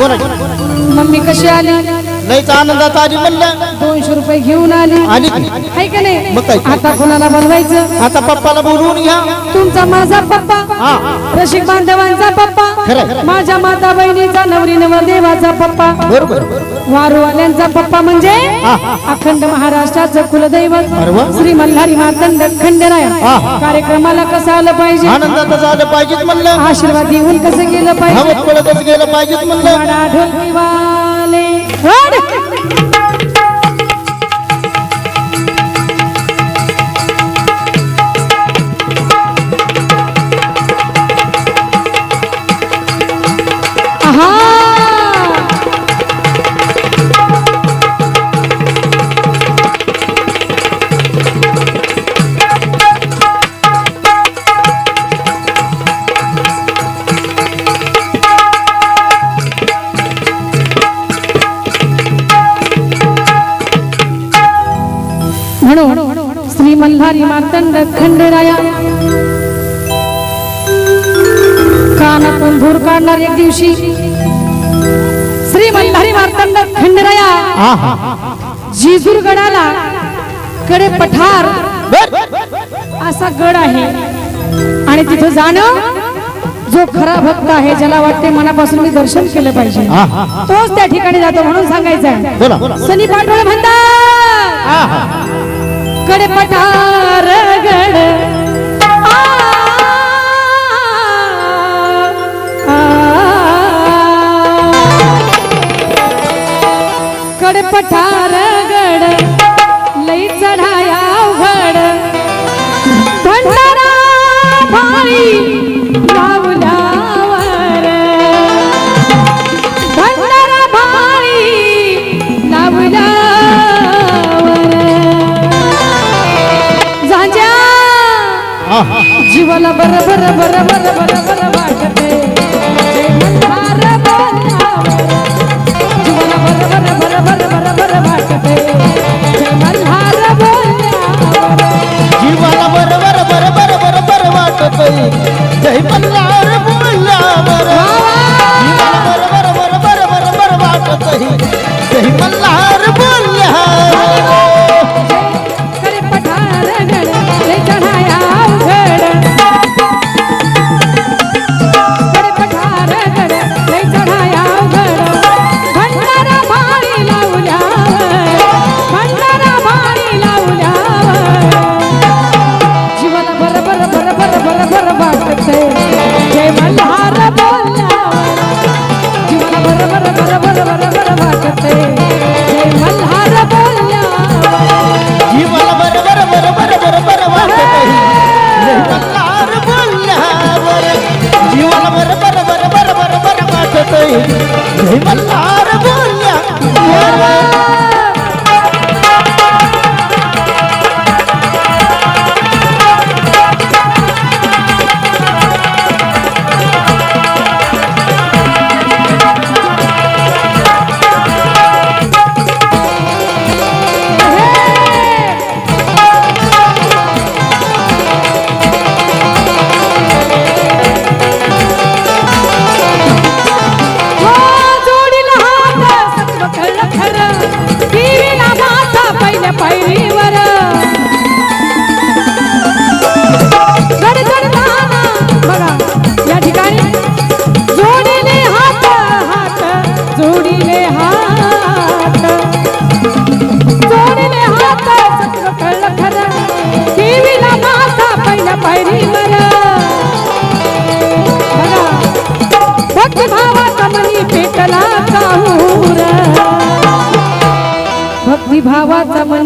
Mummy कशी आली? लईच आनंदात आली म्हणलं. दोनशे रुपये घेऊन आली. आली. की? आहे का नाही? मग काय? आता कोणाला बोलवायचं? आता पप्पाला बोलवून घ्या. तुमचा माझा पप्पा. हा. रसिक बांधवांचा पप्पा. माझ्या माता बहिणीचा नवरी नवरदेवाचा पप्पा. बरोबर. वारूवाल्यांचा पप्पा म्हणजे. अखंड महाराष्ट्राचं कुलदैवत. श्री मल्हारी मातंड खंडराय. हा. कार्यक्रमाला कसं आलं पाहिजे? आनंदात झालं पाहिजेत म्हणलं. आशीर्वाद देऊन कसं गेलं पाहिजे? गेलं पाहिजेत म्हणलं. मल्हारी मार्तंड खंडराया. कानातून धूर काढणार एक दिवशी? श्री मल्हारी मार्तंड खंडराया. जिजूर गडाला कडे पठार. असा गड आहे. आणि तिथं जाणं जो खरा भक्त आहे ज्याला वाटते मनापासून मी दर्शन केलं पाहिजे. तोच त्या ठिकाणी जातो म्हणून सांगायचं आहे. सनी पाटोळे म्हणतात. कडे पठार गड आ. कडे पठार बर बर बर बर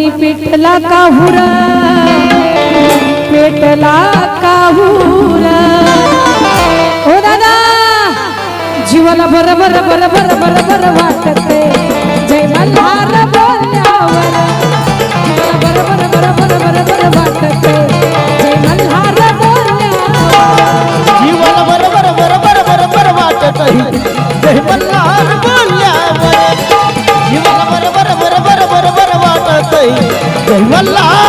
भावाचा मनी पेटला काहूर? पेटला काहूर? हो दादा जीवाला बर बर बर बर बर बर वाटते जय मल्हार बोलल्यावर जीवाला बर बर बर बर बर वाटत जय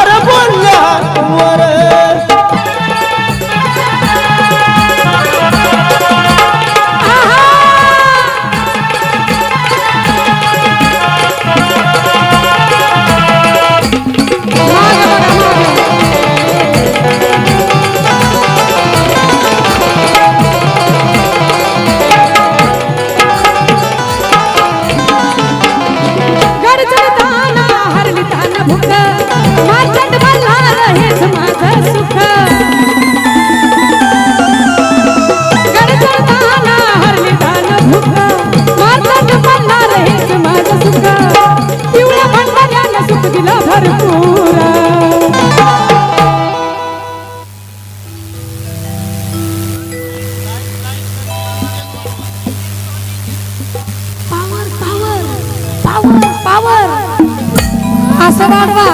असं वाढवा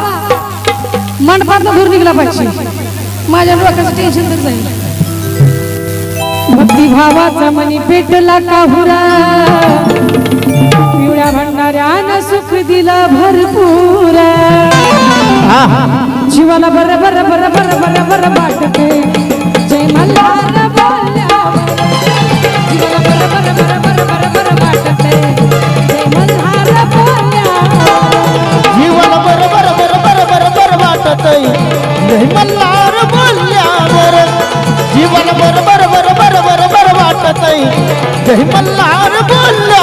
मंडपातनं दूर निघला पाहिजे. माझ्या डोक्याचं टेन्शन तर जाईल भक्तिभावाचा मनी पेटला काहुरा. पिवळ्या भंडाऱ्यानं सुख दिला भरपूर. जीवाला बर बर बर बर बर बर वाटते. जीवन बर बर बर बर बर बर वाटत नाही जय मल्हार बोलला.